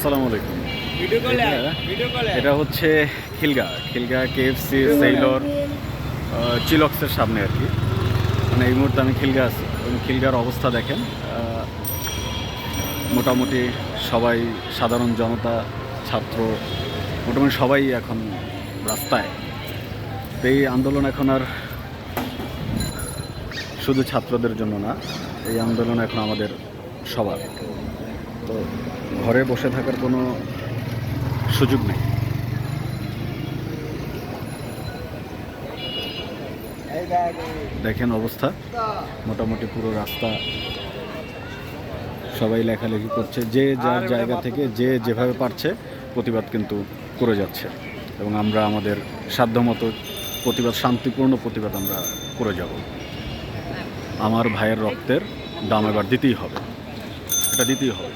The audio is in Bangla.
আসসালামু আলাইকুম। এটা- হচ্ছে খিলগা খিলগা কেএফসি সেইলর চিলক্সের সামনে আর কি। মানে এই মুহূর্তে আমি খিলগা আছি। এবং খিলগার অবস্থা দেখেন মোটামুটি সবাই সাধারণ জনতা ছাত্র মোটামুটি সবাই এখন রাস্তায়। তো এই আন্দোলন এখন আর শুধু ছাত্রদের জন্য না এই আন্দোলন এখন আমাদের সবার। তো ঘরে বসে থাকার কোনো সুযোগ নেই। দেখেন অবস্থা। মোটামুটি পুরো রাস্তা সবাই লেখালেখি করছে। যে যার জায়গা থেকে যে যেভাবে পারছে প্রতিবাদ কিন্তু করে যাচ্ছে। এবং আমরা আমাদের সাধ্যমতো প্রতিবাদ শান্তিপূর্ণ প্রতিবাদ আমরা করে যাব। আমার ভাইয়ের রক্তের দাম এবার দিতেই হবে। এটা দিতেই হবে।